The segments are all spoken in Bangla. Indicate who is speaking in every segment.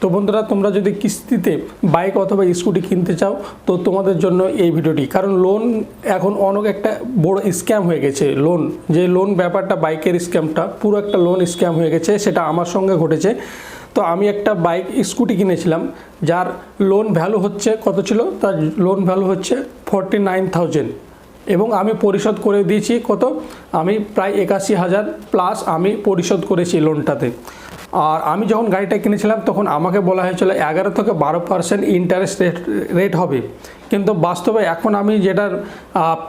Speaker 1: তো বন্ধুরা, তোমরা যদি কিস্তিতে বাইক অথবা স্কুটি কিনতে চাও, তো তোমাদের জন্য এই ভিডিওটি। কারণ লোন এখন অনেক একটা বড় স্ক্যাম হয়ে গেছে লোন যে লোন ব্যাপারটা, বাইকের স্ক্যামটা পুরো একটা লোন স্ক্যাম হয়ে গেছে, সেটা আমার সঙ্গে ঘটেছে। তো আমি একটা বাইক, স্কুটি কিনেছিলাম, যার লোন ভ্যালু হচ্ছে, কত ছিল? তার লোন ভ্যালু হচ্ছে ফর্টি নাইন থাউজেন্ড এবং আমি পরিশোধ করে দিয়েছি, কত? আমি প্রায় একাশি হাজার প্লাস আমি পরিশোধ করেছি লোনটাতে আর আমি যখন গাড়িটা কিনেছিলাম, তখন আমাকে বলা হয়েছিল এগারো থেকে বারো পার্সেন্ট ইন্টারেস্ট রেট রেট হবে। কিন্তু বাস্তবে এখন আমি যেটার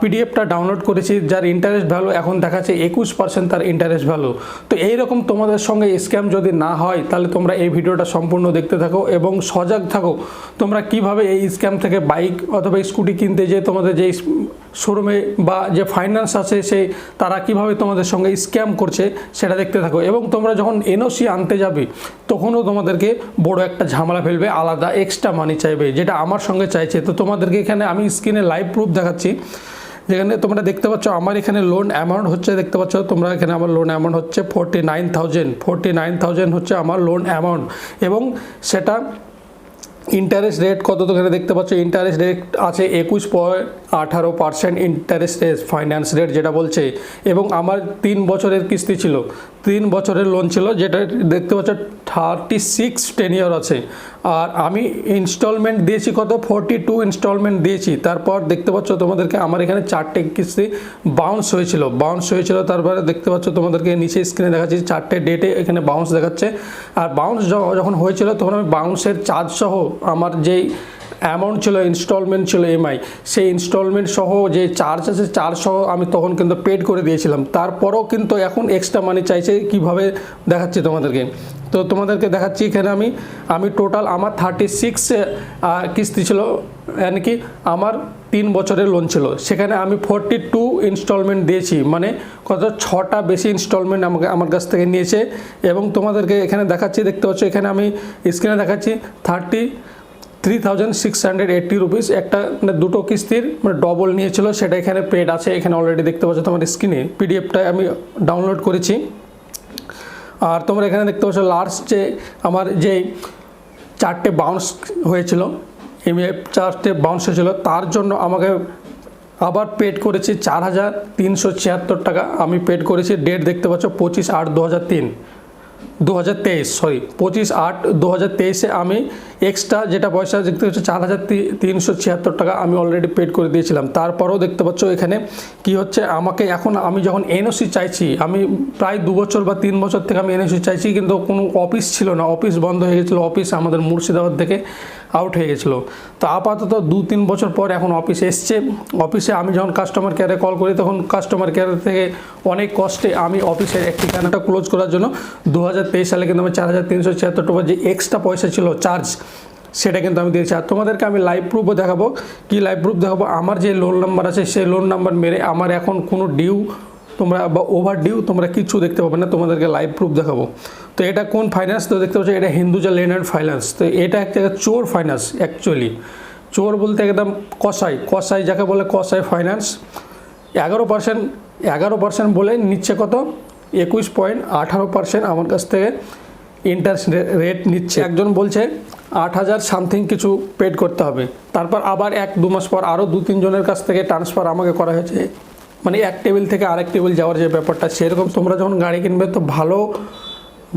Speaker 1: পিডিএফটা ডাউনলোড করেছি, যার ইন্টারেস্ট ভ্যালু এখন দেখাচ্ছে একুশ পার্সেন্ট তার ইন্টারেস্ট ভ্যালু তো এইরকম তোমাদের সঙ্গে স্ক্যাম যদি না হয়, তাহলে তোমরা এই ভিডিওটা সম্পূর্ণ দেখতে থাকো এবং সজাগ থাকো তোমরা কীভাবে এই স্ক্যাম থেকে বাইক অথবা স্কুটি কিনতে যে তোমাদের যে শোরুমে বা যে ফাইন্যান্স আছে সে, তারা কীভাবে তোমাদের সঙ্গে স্ক্যাম করছে সেটা দেখতে থাকো। এবং তোমরা যখন এনওসি আনতে যাবে, তখনও তোমাদেরকে বড় একটা ঝামেলা ফেলবে, আলাদা এক্সট্রা মানি চাইবে, যেটা আমার সঙ্গে চাইছে। তো তোমাদেরকে এখানে আমি স্ক্রিনে লাইভ প্রুফ দেখাচ্ছি। যেখানে তোমরা দেখতে পাচ্ছ আমার এখানে লোন অ্যামাউন্ট হচ্ছে, দেখতে পাচ্ছ তোমরা এখানে আমার লোন অ্যামাউন্ট হচ্ছে forty nine thousand forty nine thousand হচ্ছে আমার লোন অ্যামাউন্ট এবং সেটা ইন্টারেস্ট রেট কত তো এখানে দেখতে পাচ্ছ। ইন্টারেস্ট রেট আছে একুশ পয়েন্ট আঠারো percent interest rate finance rate যেটা বলছে। এবং আমার তিন বছরের কিস্তি ছিল। তিন বছরের লোন ছিল যেটা দেখতে পাচ্ছ থার্টি সিক্স টেন ইয়ার আছে। আর আমি ইনস্টলমেন্ট দিয়েছি কত? ফোরটি টু ইনস্টলমেন্ট দিয়েছি। তারপর দেখতে পাচ্ছ তোমাদেরকে আমার এখানে চারটে কিস্তি বাউন্স হয়েছিল। বাউন্স হয়েছিল, তারপরে দেখতে পাচ্ছ তোমাদেরকে নিচে স্ক্রিনে দেখাচ্ছি, চারটে ডেটে এখানে বাউন্স দেখাচ্ছে। আর বাউন্স যখন হয়েছিল তখন আমি বাউন্সের চার্জ সহ আমার যেই অ্যামাউন্ট ছিল ইনস্টলমেন্ট ছিল এমআই সেই ইনস্টলমেন্ট সহ যে চার্জ আছে চার্জ সহ আমি তখন কিন্তু পেড করে দিয়েছিলাম। তারপরেও কিন্তু এখন এক্সট্রা মানি চাইছে, কীভাবে দেখাচ্ছি তোমাদেরকে? তো তোমাদেরকে দেখাচ্ছি এখানে আমি আমি টোটাল আমার থার্টি সিক্স কিস্তি ছিল মানে কি আমার তিন বছরের লোন ছিল। সেখানে আমি ফোরটি টু ইনস্টলমেন্ট দিয়েছি মানে কত, ছটা বেশি ইনস্টলমেন্ট আমাকে, আমার কাছ থেকে নিয়েছে। এবং তোমাদেরকে এখানে দেখাচ্ছি, দেখতে পাচ্ছ, এখানে আমি স্ক্রিনে দেখাচ্ছি thirty three thousand six hundred eighty rupees একটা মানে দুটো কিস্তির মানে ডবল নিয়েছিল, সেটা এখানে পেড আছে। এখানে অলরেডি দেখতে পাচ্ছ তোমার স্ক্রিনে পিডিএফটা আমি ডাউনলোড করেছি। আর তোমরা এখানে দেখতে পাচ্ছ লাস্ট যে আমার যে চারটে বাউন্স হয়েছিল এমএফ চারটে বাউন্স হয়েছিল, তার জন্য আমাকে আবার পেড করেছি চার হাজার তিনশো ছিয়াত্তর টাকা। আমি পেড করেছি ডেট দেখতে পাচ্ছ পঁচিশ আট দু হাজার তিন। দু হাজার তেইশ সরি পঁচিশ আট দু হাজার তেইশে আমি এক্সট্রা যেটা পয়সা, দেখতে হচ্ছে চার হাজার তিনশো ছিয়াত্তর টাকা আমি অলরেডি পেড করে দিয়েছিলাম। তারপরেও দেখতে পাচ্ছ এখানে কি হচ্ছে, আমাকে এখন আমি যখন এনওসি চাইছি, আমি প্রায় দু বছর বা তিন বছর থেকে আমি এনওসি চাইছি, কিন্তু কোনো অফিস ছিল না। অফিস বন্ধ হয়ে গেছিল অফিস আমাদের মুর্শিদাবাদ থেকে আউট হয়ে গেছিল। তো আপাতত দু তিন বছর পর এখন অফিস এসছে। অফিসে আমি যখন কাস্টমার কেয়ারে কল করি, তখন কাস্টমার কেয়ার থেকে অনেক কষ্টে আমি অফিসের এক ঠিকানাটা ক্লোজ করার জন্য দু হাজার সালে কিন্তু আমি চার হাজার তিনশো ছিয়াত্তর টাকা যে এক্সট্রা পয়সা ছিল চার্জ সেটা কিন্তু আমি দিয়েছি। আর তোমাদেরকে আমি লাইভ প্রুফও দেখাবো। কি লাইভ প্রুফ দেখাবো? আমার যে লোন নাম্বার আছে, সেই লোন নাম্বার মেরে আমার এখন কোনো ডিউ তোমরা বা ওভার ডিউ তোমরা কিছু দেখতে পাবে না, তোমাদেরকে লাইভ প্রুফ দেখাবো। তো এটা কোন ফাইন্যান্স তো দেখতে পাচ্ছ এটা হিন্দুজা লেন অ্যান্ড ফাইন্যান্স তো এটা একটা চোর ফাইন্যান্স অ্যাকচুয়ালি চোর বলতে একদম কসাই। কসাই যাকে বলে কসাই ফাইন্যান্স এগারো পার্সেন্ট এগারো পার্সেন্ট বলে নিচ্ছে কত? একুশ পয়েন্ট আঠারো পার্সেন্ট আমার কাছ থেকে ইন্টারেস্ট রেট নিচ্ছে। একজন বলছে আট হাজার সামথিং কিছু পেড করতে হবে। তারপর আবার এক দু মাস পর আরও দু তিনজনের কাছ থেকে ট্রান্সফার আমাকে করা হয়েছে। মানে এক টেবিল থেকে আরেক টেবিল যাওয়ার যে ব্যাপারটা, সেরকম তোমরা যখন গাড়ি কিনবে তো ভালো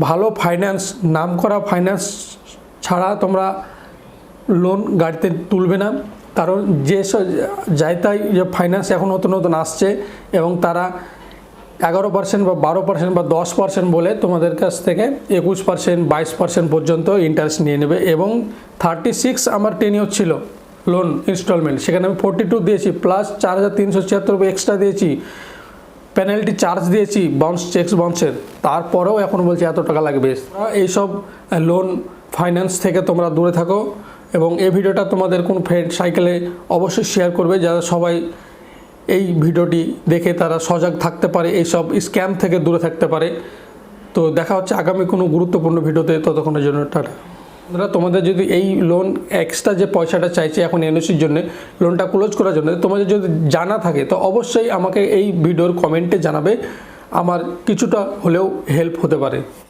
Speaker 1: ভালো ফাইন্যান্স নাম করা ফাইন্যান্স ছাড়া তোমরা লোন গাড়িতে তুলবে না। কারণ যে যাই তাই যে ফাইন্যান্স এখন নতুন নতুন আসছে এবং তারা এগারো পার্সেন্ট বা বারো পার্সেন্ট বা দশ পার্সেন্ট বলে তোমাদের কাছ থেকে একুশ পার্সেন্ট বাইশ পার্সেন্ট পর্যন্ত ইন্টারেস্ট নিয়ে নেবে এবং থার্টি সিক্স আমার টেনিও ছিল লোন ইনস্টলমেন্ট সেখানে আমি ফোরটি টু দিয়েছি প্লাস চার হাজার তিনশো ছিয়াত্তর এক্সট্রা দিয়েছি পেনাল্টি চার্জ দিয়েছি বাউন্স চেকস বাউন্সের তারপরেও এখন বলছি এত টাকা লাগবে। এইসব লোন ফাইন্যান্স থেকে তোমরা দূরে থাকো এবং এই ভিডিওটা তোমাদের কোন ফ্রেন্ড সাইকেলে অবশ্যই শেয়ার করবে, যারা সবাই এই ভিডিওটি দেখে তারা সজাগ থাকতে পারে, এইসব স্ক্যাম থেকে দূরে থাকতে পারে। তো দেখা হচ্ছে আগামী কোনো গুরুত্বপূর্ণ ভিডিওতে, ততক্ষণের জন্য টাটা। বন্ধুরা, তোমাদের যদি এই লোন এক্সট্রা যে পয়সাটা চাইছে এখন এনওসির জন্য লোনটা ক্লোজ করার জন্য, তোমাদের যদি জানা থাকে, তো অবশ্যই আমাকে এই ভিডিওর কমেন্টে জানাবে। আমার কিছুটা হলেও হেল্প হতে পারে।